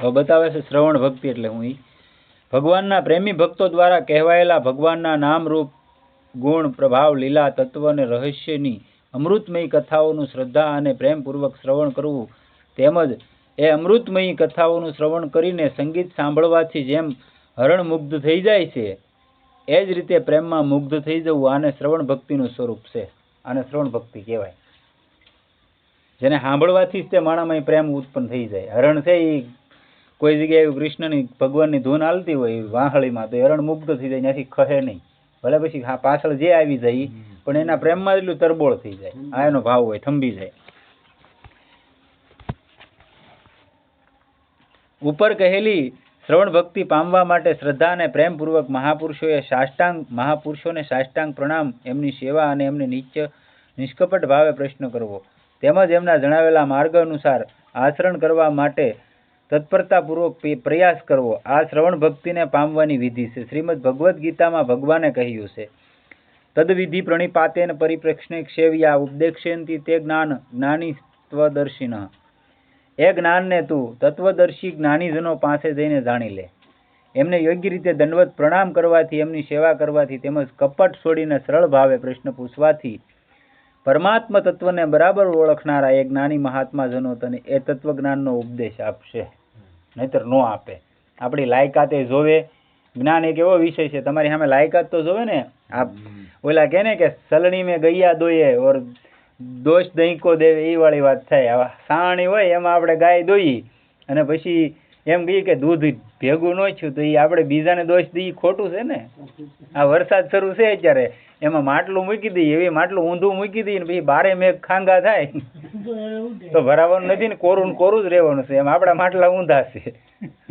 હવે બતાવે છે શ્રવણ ભક્તિ એટલે હું એ ભગવાનના પ્રેમી ભક્તો દ્વારા કહેવાયેલા ભગવાનના નામરૂપ ગુણ, પ્રભાવ, લીલા તત્વ અને રહસ્યની અમૃતમયી કથાઓનું શ્રદ્ધા અને પ્રેમપૂર્વક શ્રવણ કરવું તેમજ એ અમૃતમયી કથાઓનું શ્રવણ કરીને સંગીત સાંભળવાથી જેમ હરણ મુગ્ધ થઈ જાય છે, એ જ રીતે પ્રેમમાં મુગ્ધ થઈ જવું આને શ્રવણ ભક્તિનું સ્વરૂપ છે. આને શ્રવણ ભક્તિ કહેવાય. જેને સાંભળવાથી જ તે માણામાં પ્રેમ ઉત્પન્ન થઈ જાય. હરણ છે એ કોઈ જગ્યાએ કૃષ્ણની ભગવાનની ધૂન હાલતી હોય વાહળીમાં તો હરણ મુગ્ધ થઈ જાય ત્યાંથી ખહે નહીં. ભલે પછી હા પાછળ જે આવી જાય પણ એના પ્રેમમાં એટલું તરબોળ થઈ જાય. આ એનો ભાવ હોય થંભી જાય. ઉપર કહેલી શ્રવણ ભક્તિ પામવા માટે શ્રદ્ધા અને પ્રેમપૂર્વક મહાપુરુષોએ સાષ્ટાંગ મહાપુરુષોને સાષ્ટાંગ પ્રણામ એમની સેવા અને એમને નીચ નિષ્કપટ ભાવે પ્રશ્ન કરવો. તેમજ એમના જણાવેલા માર્ગ અનુસાર આચરણ કરવા માટે તત્પરતાપૂર્વક પ્રયાસ કરવો. આ શ્રવણ ભક્તિને પામવાની વિધિ છે. શ્રીમદ ભગવદ્ ગીતામાં ભગવાને કહ્યું છે, તદવિધિ પ્રણિપાતેન પરિપ્રશ્ને ક્ષેવ્યા ઉપદેક્ષેનથી તે જ્ઞાન જ્ઞાની ત્વદર્શિન એ જ્ઞાનને તું તત્વદર્શી જ્ઞાનીજનો પાસે જઈને જાણી લે. એમને યોગ્ય રીતે દંડવત પ્રણામ કરવાથી, એમની સેવા કરવાથી તેમજ કપટ છોડીને સરળ ભાવે પ્રશ્ન પૂછવાથી પરમાત્મા તત્વને બરાબર ઓળખનારા એ જ્ઞાની મહાત્મા જનો તને એ તત્વજ્ઞાનનો ઉપદેશ આપશે. નહીતર નો આપે. આપણી લાયકાતે જોવે. જ્ઞાન એક એવો વિષય છે તમારી સામે લાયકાત તો જોવે ને? આપ ઓલા કહે ને કે સલણી મેં ગયા દોઈએ ઓર દોષ દહીંકો દેવે એ વાળી વાત થાય. આવા સાણી હોય એમાં આપણે ગાય દોઈ અને પછી એમ કહીએ કે દૂધ ભેગું ન થયું તો એ આપણે બીજાને દોષ દઈએ ખોટું છે ને? આ વરસાદ શરૂ છે અત્યારે. એમાં માટલું મૂકી દઈએ એવી માટલું ઊંધું મૂકી દઈએ ને પછી બારે મેઘ ખાંગા થાય. તો ભરાવાનું નથી ને કોરું કોરું જ રહેવાનું છે. એમ આપણા માટલા ઊંધા છે.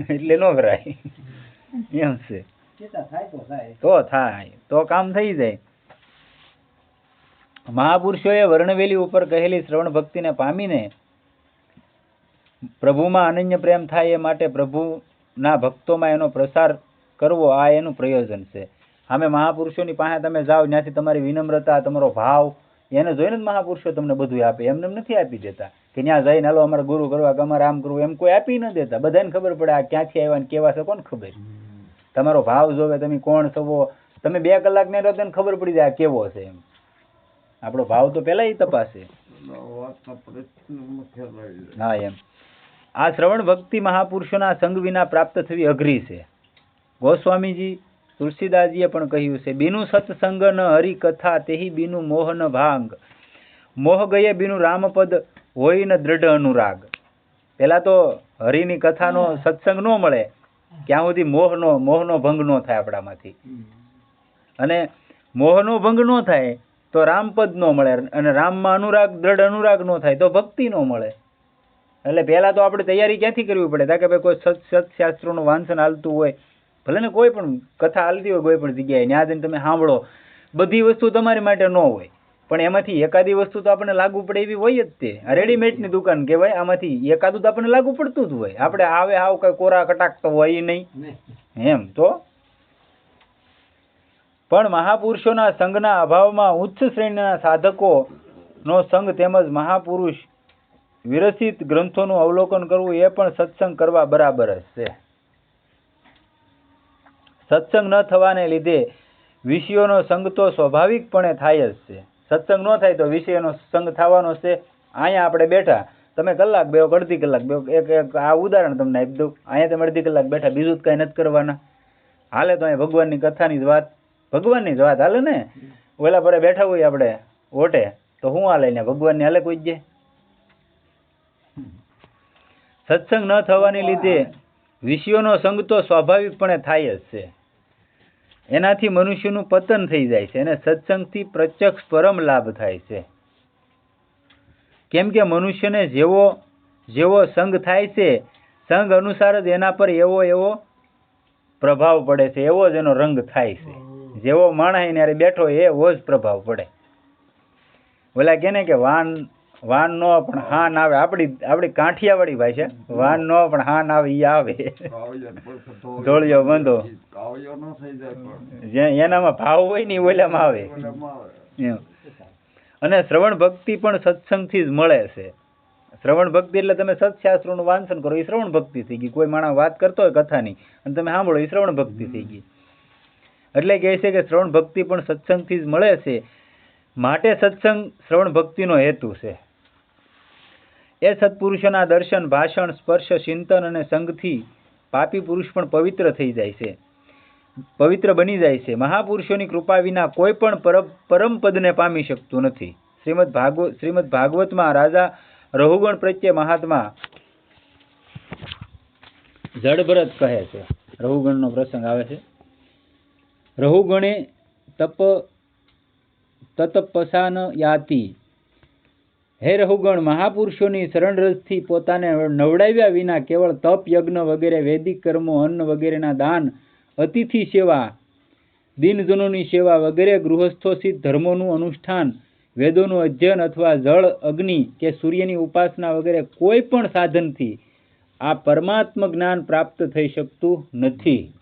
એટલે ન ભરાય. એમ છે. તો થાય. તો કામ થઈ જાય. મહાપુરુષોએ વર્ણવેલી ઉપર કહેલી શ્રવણ ભક્તિને પામીને પ્રભુમાં અનન્ય પ્રેમ થાય એ માટે પ્રભુના ભક્તોમાં એનો પ્રસાર કરવો આ એનું પ્રયોજન છે. સામે મહાપુરુષોની પાસે તમે જાઓ ત્યાંથી તમારી વિનમ્રતા તમારો ભાવ એને જોઈને જ મહાપુરુષો તમને બધું આપે. એમને એમ નથી આપી દેતા કે ત્યાં જઈને હાલો અમારે ગુરુ કરવા કે અમારે આમ કરવું એમ કોઈ આપી ન દેતા. બધાને ખબર પડે આ ક્યાંથી આવ્યા ને કેવા છે કોણ ખબર? તમારો ભાવ જોવે તમે કોણ છો? તમે બે કલાક ને રહો ખબર પડી જાય આ કેવો છે એમ. આપણો ભાવ તો પહેલા તપાસે. હા એમ. આ શ્રવણ ભક્તિ મહાપુરુષોના સંગ વિના પ્રાપ્ત થવી અઘરી છે. ગોસ્વામીજી તુલસીદાસજીએ પણ કહ્યું છે બીનું સત્સંગ ન હરિકથા તેહી બીનું મોહ ન ભાંગ. મોહ ગયે બીનું રામપદ હોય ન દ્રઢ અનુરાગ. પેલા તો હરિની કથાનો સત્સંગ ન મળે ક્યાં સુધી મોહનો મોહનો ભંગ ન થાય આપણામાંથી. અને મોહનો ભંગ ન થાય તો રામપદ ન મળે અને રામમાં અનુરાગ દ્રઢ અનુરાગ ન થાય તો ભક્તિ ન મળે. એટલે પહેલા તો આપણે તૈયારી ક્યાંથી કરવી પડે? તા કે ભાઈ કોઈ સત સત્શાસ્ત્રોનું વાંચન હાલતું હોય ભલે ને કોઈ પણ કથા હાલતી હોય કોઈ પણ જગ્યાએ ત્યાં જઈને તમે સાંભળો. બધી વસ્તુ તમારી માટે ન હોય. પણ એમાંથી એકાદી વસ્તુ તો આપણને લાગુ પડે એવી હોય જ તે. રેડીમેડની દુકાન કહેવાય આમાંથી એકાદું તો આપણને લાગુ પડતું જ હોય. આપણે આવે આવ કઈ કોરા કટાક તો હોય નહીં. એમ તો? પણ મહાપુરુષોના સંઘના અભાવમાં ઉચ્ચ શ્રેણીના સાધકોનો સંઘ તેમજ મહાપુરુષ વિરસિત ગ્રંથોનું અવલોકન કરવું એ પણ સત્સંગ કરવા બરાબર જ છે. સત્સંગ ન થવાને લીધે વિષયોનો સંગ તો સ્વાભાવિકપણે થાય જ છે. સત્સંગ ન થાય તો વિષયનો સંગ થવાનો છે. અહીંયા આપણે બેઠા તમે કલાક બે અડધી કલાક બે એક એક આ ઉદાહરણ તમને આપી દઉં. અહીંયા તમે અડધી કલાક બેઠા બીજું જ કાંઈ નથી કરવાના. હાલે તો અહીંયા ભગવાનની કથાની જ વાત ભગવાનની જ વાત હાલે ને? ઓલા પરે બેઠા હોય આપણે ઓટે તો હું હાલે ને? ભગવાનની હાલે કોઈ જે સત્સંગ ન થવાને લીધે વિષયોનો સંગ તો સ્વાભાવિકપણે થાય જ છે. એનાથી મનુષ્યનું પતન થઈ જાય છે અને સત્સંગથી પ્રત્યક્ષ પરમ લાભ થાય છે. કેમ કે મનુષ્યને જેવો જેવો સંગ થાય છે, સંગ અનુસાર જ એના પર એવો એવો પ્રભાવ પડે છે, એવો જ એનો રંગ થાય છે. જેવો માણસ એને બેઠો એવો જ પ્રભાવ પડે. ઓલા કે ને કે વાન વાન નો પણ હાન આવે. આપણી આપણી કાઠિયાવાડી છે. વાન નો પણ હાન આવે ઈ આવે. ઢોળિયો બંધો. એનામાં ભાવ હોય ને ઓલામાં આવે. અને શ્રવણ ભક્તિ પણ સત્સંગથી જ મળે છે. શ્રવણ ભક્તિ એટલે તમે સત્શાસ્ત્રોનું વાંચન કરો. એ શ્રવણ ભક્તિ થઈ ગઈ. કોઈ માણસ વાત કરતો હોય કથાની અને તમે સાંભળો એ શ્રવણ ભક્તિ થઈ ગઈ. એટલે કહે છે કે શ્રવણ ભક્તિ પણ સત્સંગથી જ મળે છે. માટે સત્સંગ શ્રવણ ભક્તિનો હેતુ છે. એ સત્પુરુષોના દર્શન, ભાષણ, સ્પર્શ, ચિંતન અને સંગથી પાપી પુરુષ પણ પવિત્ર થઈ જાય છે. પવિત્ર બની જાય છે. મહાપુરુષોની કૃપા વિના કોઈ પણ પર પરમ પરમપદને પામી શકતું નથી. શ્રીમદ ભાગવત શ્રીમદ ભાગવતમાં રાજા રઘુગણ પ્રત્યે મહાત્મા જડભરત કહે છે. રઘુગણનો પ્રસંગ આવે છે. રઘુગણે તપ તતપસાન યાતિ હે રઘુગણ, મહાપુરુષોની શરણરજથી પોતાને નવડાવ્યા વિના કેવળ તપ, યજ્ઞ વગેરે, વૈદિક કર્મો, અન્ન વગેરેના દાન, અતિથિ સેવા દિનજનોની સેવા વગેરે ગૃહસ્થોષિત ધર્મોનું અનુષ્ઠાન, વેદોનું અધ્યયન અથવા જળ, અગ્નિ કે સૂર્યની ઉપાસના વગેરે કોઈ પણ સાધનથી આ પરમાત્મ જ્ઞાન પ્રાપ્ત થઈ શકતું નથી.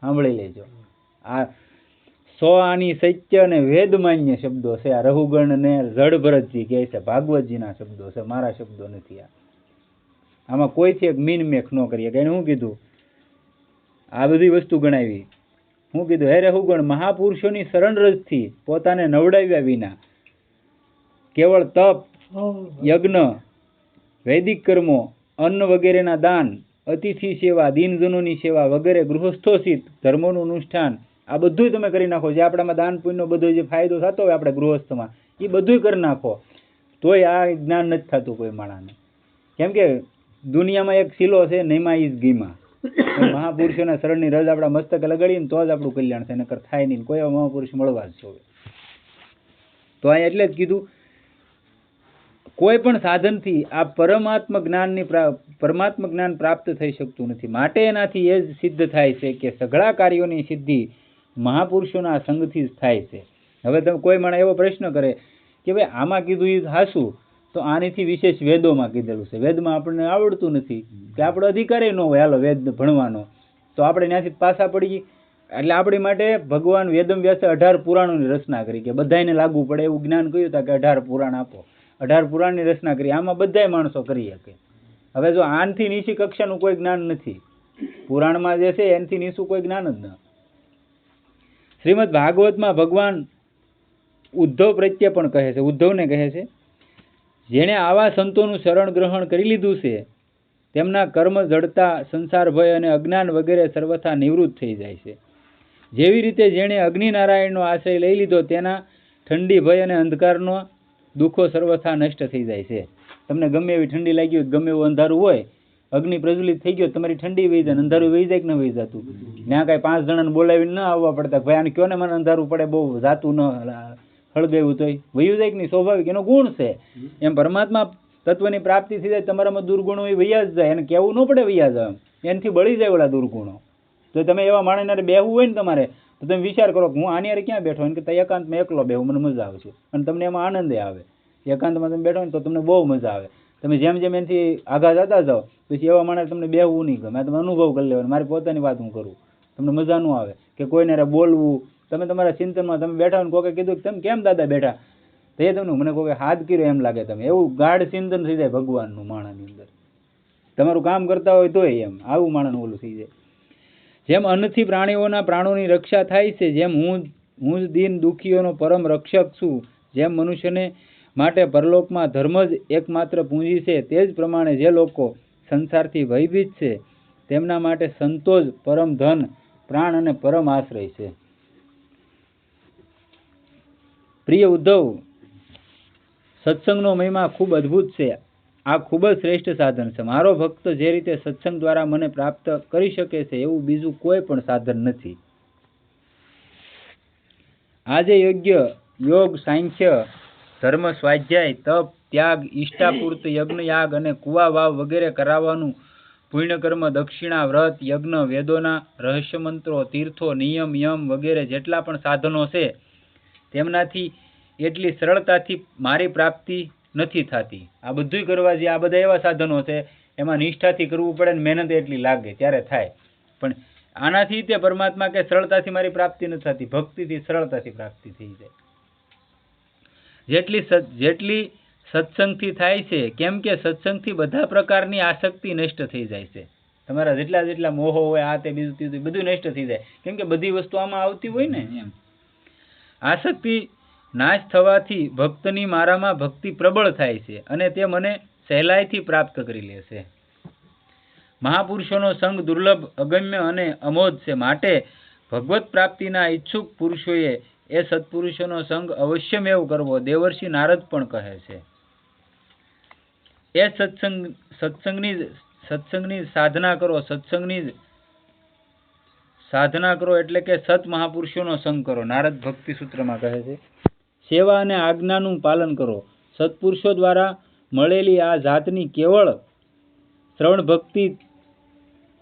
સાંભળી લેજો. આ સો આની સત્ય અને વેદમાન્ય શબ્દો છે. આ રઘુગણ ને રડભરતજી કહે છે. ભાગવતજીના શબ્દો છે. મારા શબ્દો નથી આ. આમાં કોઈથી એક મીન મેખ ન કરીએ કે એને શું કીધું? આ બધી વસ્તુ ગણાવી. હું કીધું, હે રઘુગણ, મહાપુરુષોની શરણરજથી પોતાને નવડાવ્યા વિના કેવળ તપ, યજ્ઞ, વૈદિક કર્મો, અન્ન વગેરેના દાન, અતિથિ સેવા દિનજનોની સેવા વગેરે ગૃહસ્થોષિત ધર્મોનું અનુષ્ઠાન આ બધું તમે કરી નાખો. જે આપણામાં દાન પુણ્યનો બધો જે ફાયદો થતો હોય આપણે ગૃહસ્થમાં, એ બધું કરી નાખો. તોય આ જ્ઞાન નથી થતું કોઈ માણસને. કેમ કે દુનિયામાં એક શીલો છે, નૈમા ઇઝ ગીમાં. મહાપુરુષોના શરણની રજ આપણા મસ્તકે લગાડીને તો જ આપણું કલ્યાણ થાય, નકર થાય નહીં કોઈ મહાપુરુષ મળવા જ જોવે. તો આ એટલે જ કીધું, કોઈ પણ સાધનથી આ પરમાત્મ જ્ઞાનની પ્રા- પરમાત્મ જ્ઞાન પ્રાપ્ત થઈ શકતું નથી. માટે એનાથી એ જ સિદ્ધ થાય છે કે સઘળા કાર્યોની સિદ્ધિ મહાપુરુષોના સંગથી જ થાય છે. હવે તમે કોઈ મને એવો પ્રશ્ન કરે કે ભાઈ, આમાં કીધું એ હાસું, તો આનીથી વિશેષ વેદોમાં કીધેલું છે. વેદમાં આપણને આવડતું નથી કે આપણો અધિકાર ન હોય. હાલો, વેદ ભણવાનો. તો આપણે ત્યાંથી પાછા પડી એટલે આપણી માટે ભગવાન વેદમ વ્યાસે અઢાર પુરાણોની રચના કરી કે બધાને લાગુ પડે એવું જ્ઞાન કહ્યું હતા કે અઢાર પુરાણ આપો. અઢાર પુરાણની રચના કરી. આમાં બધાય માણસો કરી શકે. હવે જો આનથી નીચી કક્ષાનું કોઈ જ્ઞાન નથી, પુરાણમાં જે છે એનથી નીચું કોઈ જ્ઞાન જ ન. શ્રીમદ ભાગવતમાં ભગવાન ઉદ્ધવ પ્રત્યે પણ કહે છે, ઉદ્ધવને કહે છે, જેણે આવા સંતોનું શરણ ગ્રહણ કરી લીધું છે, તેમના કર્મ જડતા, સંસાર ભય અને અજ્ઞાન વગેરે સર્વથા નિવૃત્ત થઈ જાય છે. જેવી રીતે જેણે અગ્નિનારાયણનો આશ્રય લઈ લીધો, તેના ઠંડી ભય અને અંધકારનો દુઃખો સર્વથા નષ્ટ થઈ જાય છે. તમને ગમે એવી ઠંડી લાગી હોય, ગમે એવું અંધારું હોય અગ્નિ પ્રજ્વલિત થઈ ગયો, તમારી ઠંડી વહી જાય અંધારું વહી જાય કે ન વહી જતું? ત્યાં કાંઈ પાંચ જણાને બોલાવીને ન આવવા પડતા, ભાઈ, આને કયો ને મને અંધારું પડે? બહુ જાતું ન હળગાવ્યું તોય. વયું જાય કે નહીં? સ્વાભાવિક, એનો ગુણ છે. એમ પરમાત્મા તત્વની પ્રાપ્તિ થઈ જાય, તમારામાં દુર્ગુણો એ વૈયા જ જાય. એને કહેવું ન પડે વૈયા જાય એનાથી બળી જાય ઓલા દુર્ગુણો. તો તમે એવા માણસને બેહવું હોય ને તમારે, તો તમે વિચાર કરો કે હું આની હારે ક્યાં બેઠો કે એકાંતમાં એકલો બેહું, મને મજા આવે છે. અને તમને એમાં આનંદ આવે. એકાંતમાં તમે બેઠો ને તો તમને બહુ મજા આવે. તમે જેમ જેમ એનાથી આગા જતા જાઓ, પછી એવા માણસ તમને બેહવું નહીં ગમે. તમે અનુભવ કરી લેવાનો, મારી પોતાની વાત હું કરું. તમને મજા ન આવે કે કોઈને બોલવું. તમે તમારા ચિંતનમાં તમે બેઠા ને કોકે કીધું કે તમે કેમ દાદા બેઠા? તો એ તમને, મને કોકે હાથ કર્યો એમ લાગે તમે. એવું ગાઢ ચિંતન થઈ જાય ભગવાનનું માણાની અંદર. તમારું કામ કરતા હોય તોય એમ. આવું માણાનું ઓલું થઈ જાય. જેમ અન્નથી પ્રાણીઓના પ્રાણોની રક્ષા થાય છે, જેમ હું હું જ દીન દુઃખીઓનો પરમ રક્ષક છું, જેમ મનુષ્યને માટે પરલોકમાં ધર્મ જ એકમાત્ર પૂંજી છે. તે જ પ્રમાણે જે લોકો સંસારથી ભયભીત છે, તેમના માટે સંતોષ, પરમ પ્રાણ અને પરમ આશ્રય છે. પ્રિય ઉદ્ધવ, સત્સંગનો મહિમા ખૂબ અદ્ભુત છે. આ ખૂબ જ શ્રેષ્ઠ સાધન છે. મારો ભક્ત જે રીતે સત્સંગ દ્વારા મને પ્રાપ્ત કરી શકે છે, એવું બીજું કોઈ પણ સાધન નથી. આજે યોગ્ય યોગ, સાંખ્ય ધર્મ, સ્વાધ્યાય, તપ, ત્યાગ ઈષ્ટાપૂર્ત યજ્ઞયાગ અને કુવા વાવ વગેરે કરાવવાનું પુણ્યકર્મ, દક્ષિણા, વ્રત, યજ્ઞ, વેદોના રહસ્યમંત્રો, તીર્થો, નિયમ, યમ વગેરે જેટલા પણ સાધનો છે, તેમનાથી એટલી સરળતાથી મારી પ્રાપ્તિ નથી થતી. આ બધુંય કરવા જે આ બધા એવા સાધનો છે, એમાં નિષ્ઠાથી કરવું પડે ને મહેનત એટલી લાગે ત્યારે થાય. પણ આનાથી તે પરમાત્મા કે સરળતાથી મારી પ્રાપ્તિ નથી થતી, ભક્તિથી સરળતાથી પ્રાપ્તિ થઈ જાય. જેટલી જેટલી સત્સંગથી થાય છે, કેમ કે સત્સંગથી બધા પ્રકારની આસક્તિ નષ્ટ થઈ જાય છે. તમારા જેટલા જેટલા મોહો હોય, આ તે બીજું ત્રીજું, બધું નષ્ટ થઈ જાય. કેમ કે બધી વસ્તુ આમાં આવતી હોય ને, એમ. આસક્તિ નાશ થવાથી ભક્તની મારામાં ભક્તિ પ્રબળ થાય છે અને તે મને સહેલાઈથી પ્રાપ્ત કરી લેશે મહાપુરુષોનો સંગ દુર્લભ, અગમ્ય અને અમોધ છે. માટે ભગવત પ્રાપ્તિના ઈચ્છુક પુરુષોએ એ સત્પુરુષોનો સંગ અવશ્યમેવ કરવો. દેવર્ષિ નારદ પણ કહે છે. એ સત્સંગ, સત્સંગની સત્સંગની સાધના કરો. સત્સંગની સાધના કરો એટલે કે સત મહાપુરુષોનો સંગ કરો. નારદ ભક્તિ સૂત્રમાં કહે છે. સેવા અને આજ્ઞાનું પાલન કરો. સત્પુરુષો દ્વારા મળેલી આ જાતની કેવળ શ્રવણ ભક્તિ,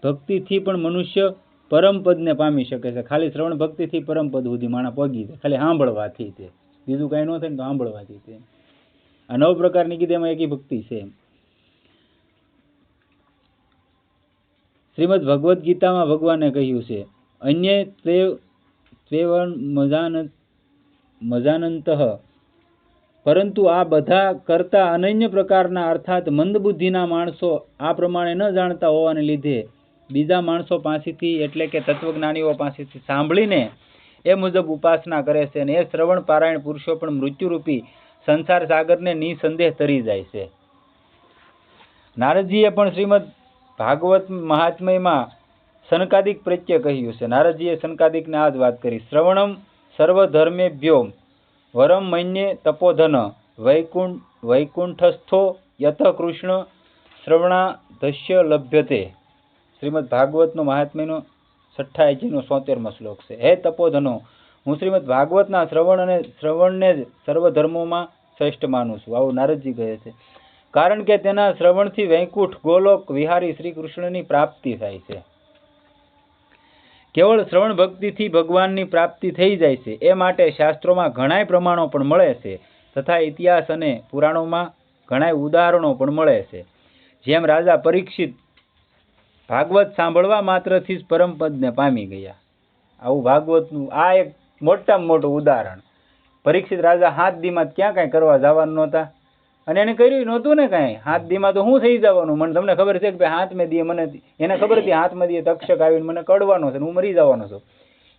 ભક્તિથી પણ મનુષ્ય પરમ પદને પામી શકે છે. ખાલી શ્રવણ ભક્તિથી પરમ પદ સુધી માણસ પગી છે ખાલી સાંભળવાથી તે. બીજું કાંઈ ન થાય ને તો સાંભળવાથી તે. આ નવ પ્રકારની કીધી એમાં એકી ભક્તિ છે. શ્રીમદ ભગવદ્ ગીતામાં ભગવાને કહ્યું છે, અન્ય ત્વેવન મજાન, મજાનંત. પરંતુ આ બધા કરતા અનન્ય પ્રકારના અર્થાત મંદબુદ્ધિના માણસો આ પ્રમાણે ન જાણતા હોવાને લીધે બીજા માણસો પાસેથી એટલે કે તત્વજ્ઞાનીઓ પાસેથી સાંભળીને એ મુજબ ઉપાસના કરે છે અને એ શ્રવણ પારાયણ પુરુષો પણ મૃત્યુરૂપી સંસાર સાગરને નિસંદેહ તરી જાય છે. નારદજીએ પણ શ્રીમદ ભાગવત મહાત્મયમાં સનકાદિક પ્રત્યે કહ્યું છે. નારદજીએ સનકાદિકને આ જ વાત કરી, શ્રવણમ સર્વધર્મે વ્યોમ વરમ મૈન્ય તપોધન વૈકુંઠ, વૈકુંઠસ્થો યથ કૃષ્ણ શ્રવણાધસ્ય લભ્યતે શ્રીમદ ભાગવતનો મહાત્મ્યનો છઠ્ઠાઈજીનો સોતેરમો શ્લોક છે. હે તપોધનો, હું શ્રીમદ ભાગવતના શ્રવણ અને શ્રવણને જ સર્વ શ્રેષ્ઠ માનું છું. આવું નારદજી કહે છે. કારણ કે તેના શ્રવણથી વૈકુંઠ, ગોલોક, વિહારી શ્રી પ્રાપ્તિ થાય છે. કેવળ શ્રવણ ભક્તિથી ભગવાનની પ્રાપ્તિ થઈ જાય છે. એ માટે શાસ્ત્રોમાં ઘણાય પ્રમાણો પણ મળે છે તથા ઇતિહાસ અને પુરાણોમાં ઘણાય ઉદાહરણો પણ મળે છે. જેમ રાજા પરીક્ષિત ભાગવત સાંભળવા માત્રથી જ પરમપદને પામી ગયા. આવું ભાગવતનું આ એક મોટામાં મોટું ઉદાહરણ. પરીક્ષિત રાજા હાથ દીમાં ક્યાં કાંઈ કરવા જવાનું નહોતા. અને એને કર્યું નહોતું ને કાંઈ. હાથ દીમાં તો હું થઈ જવાનું? મને તમને ખબર છે કે ભાઈ હાથમાં દીએ, મને એને ખબર હતી હાથમાં દીએ, તક્ષક આવીને મને કડવાનો છે હું મરી જવાનો છું.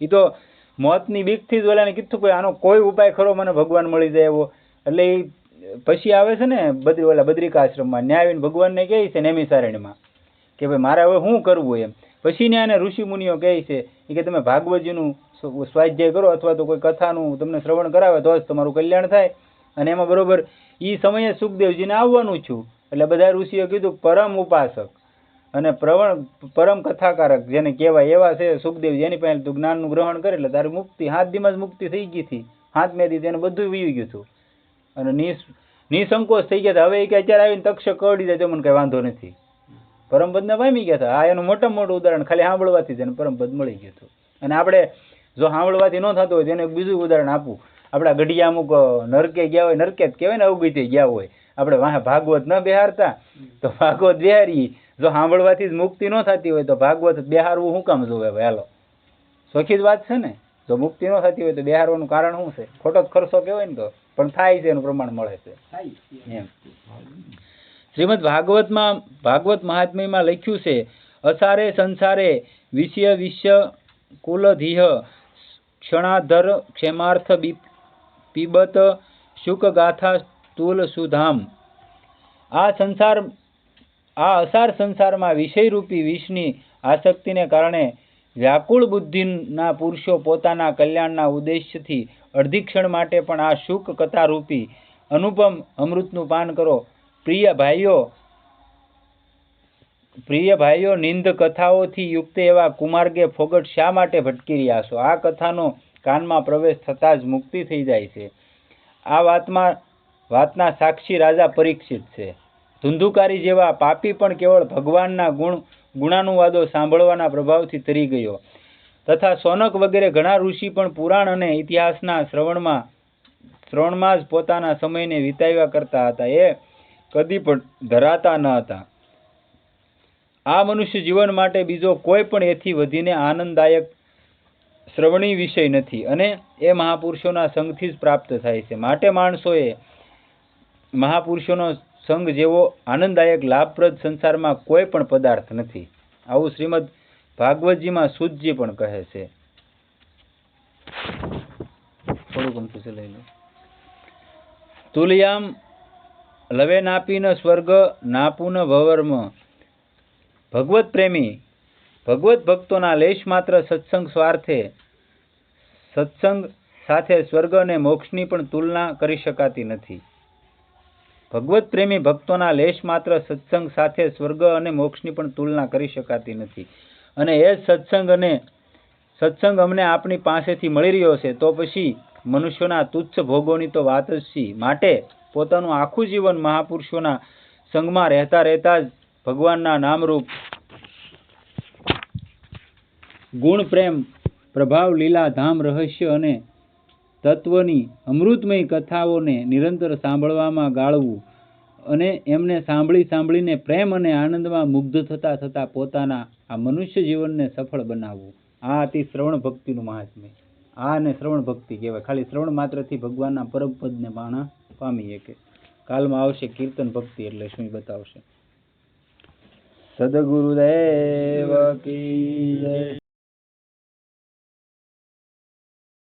એ તો મોતની બીકથી જ ઓલાને કીધું કે આનો કોઈ ઉપાય ખરો? મને ભગવાન મળી જાય એવો. એટલે એ પછી આવે છે ને બદ્રી ઓલા બદ્રિકાશ્રમમાં. ન્યાય આવીને ભગવાનને કહે છે નેમિસારણ્યમાં કે ભાઈ મારે હવે શું કરવું એમ. પછી ને આને ઋષિ મુનિઓ કહે છે કે તમે ભાગવતજીનું સ્વ- સ્વાધ્યાય કરો અથવા તો કોઈ કથાનું તમને શ્રવણ કરાવે તો જ તમારું કલ્યાણ થાય. અને એમાં બરાબર એ સમયે સુખદેવજીને આવવાનું છું. એટલે બધા ઋષિઓ કીધું પરમ ઉપાસક અને પ્રવણ, પરમ કથાકારક જેને કહેવાય એવા છે સુખદેવજી એની પાસે તું જ્ઞાનનું ગ્રહણ કરે એટલે તારી મુક્તિ, હાથ દીમાં જ મુક્તિ થઈ ગઈ હતી. હાથ મેં દીધી એને બધું વીવી ગયું હતું. અને નિસ, નિસંકોચ થઈ ગયા હવે એ કે અત્યારે આવીને તક્ષ કરડી જાય તો મને કંઈ વાંધો નથી. પરમપદને પામી ગયા હતા. આ એનું મોટામાં મોટું ઉદાહરણ ખાલી સાંભળવાથી જ એને પરમપદ મળી ગયું હતું. અને આપણે જો સાંભળવાથી ન થતું હોય તેને બીજું ઉદાહરણ આપું. આપણા ગઢિયા અમુક નરકે ગયા હોય નરકે જ કહેવાય ને અવગીતે ગયા હોય. આપણે વાહ ભાગવત ન બેહારતા તો ભાગવત બેહારી જો સાંભળવાથી જ મુક્તિ ન થતી હોય તો ભાગવત બેહારવું શું કામ જોવે હવે હાલો. સોખી જ વાત છે ને? જો મુક્તિ ન થતી હોય તો બેહારવાનું કારણ શું છે? ખોટો જ ખર્ચો કહેવાય ને તો. પણ થાય છે એનું પ્રમાણ મળે છે. એમ. શ્રીમદ ભાગવતમાં, ભાગવત મહાત્મ્યમાં લખ્યું છે, અસારે સંસારે વિષય વિષય કુલધીહ ક્ષણાધર ક્ષેમાર્થ પીબત શુક ગાથા સ્થૂલ સુધામ. આ સંસાર, આ અસાર સંસારમાં વિષયરૂપી વિષની આસક્તિને કારણે વ્યાકુળ બુદ્ધિના પુરુષો પોતાના કલ્યાણના ઉદ્દેશ્યથી અડધી ક્ષણ માટે પણ આ શુક કથારૂપી અનુપમ અમૃતનું પાન કરો. પ્રિય ભાઈઓ પ્રિય ભાઈઓ, નિંદ કથાઓથી યુક્ત એવા કુમાર્ગે ફોગટ શા માટે ભટકી રહ્યા છો? આ કથાનો કાનમાં પ્રવેશ થતાં જ મુક્તિ થઈ જાય છે. આ વાતમાં, વાતના સાક્ષી રાજા પરીક્ષિત છે. ધુંધુકારી જેવા પાપી પણ કેવળ ભગવાનના ગુણ, ગુણાનુવાદો સાંભળવાના પ્રભાવથી તરી ગયો. તથા સોનક વગેરે ઘણા ઋષિ પણ પુરાણ અને ઇતિહાસના શ્રવણમાં શ્રવણમાં જ પોતાના સમયને વિતાવ્યા કરતા હતા. એ કદી પણ ધરાતા ન હતા. આ મનુષ્ય જીવન માટે બીજો કોઈ પણ એથી વધીને આનંદદાયક શ્રવણી વિષય નથી અને એ મહાપુરુષોના સંઘથી જ પ્રાપ્ત થાય છે. માટે માણસોએ મહાપુરુષોનો સંઘ જેવો આનંદદાયક, લાભપ્રદ સંસારમાં કોઈ પણ પદાર્થ નથી. આવું શ્રીમદ ભાગવતજીમાં સુતજી પણ કહે છે. થોડુંક લઈ લો. તુલયામ લવે નાપીન સ્વર્ગ, નાપુન ભવર્મ. ભગવત પ્રેમી, ભગવત ભક્તોના લેશ માત્ર સત્સંગ સ્વાર્થે, સત્સંગ સાથે સ્વર્ગ અને મોક્ષની પણ તુલના કરી શકાતી નથી. ભગવત પ્રેમી ભક્તોના લેશ માત્ર સત્સંગ સાથે સ્વર્ગ અને મોક્ષની પણ તુલના કરી શકાતી નથી. અને એ સત્સંગ અને સત્સંગ અમને આપણી પાસેથી મળી રહ્યો છે, તો પછી મનુષ્યોના તુચ્છ ભોગોની તો વાત જ છે માટે પોતાનું આખું જીવન મહાપુરુષોના સંગમાં રહેતા રહેતા જ ભગવાનના નામરૂપ ગુણ, પ્રેમ, પ્રભાવ, લીલા, ધામ, રહસ્ય અને તત્વની અમૃતમય કથાઓને નિરંતર સાંભળવામાં ગાળવું અને એમને સાંભળી સાંભળીને પ્રેમ અને આનંદમાં મુગ્ધ થતા થતા પોતાના આ મનુષ્ય જીવનને સફળ બનાવવું. આ હતી શ્રવણ ભક્તિનું મહાત્મ્ય. આ અને શ્રવણ ભક્તિ કહેવાય. ખાલી શ્રવણ માત્રથી ભગવાનના પરમ પદને માણા પામી શકે કાલમાં આવશે કીર્તન ભક્તિ એટલે શું બતાવશે? સદગુરુદેવ કી જય.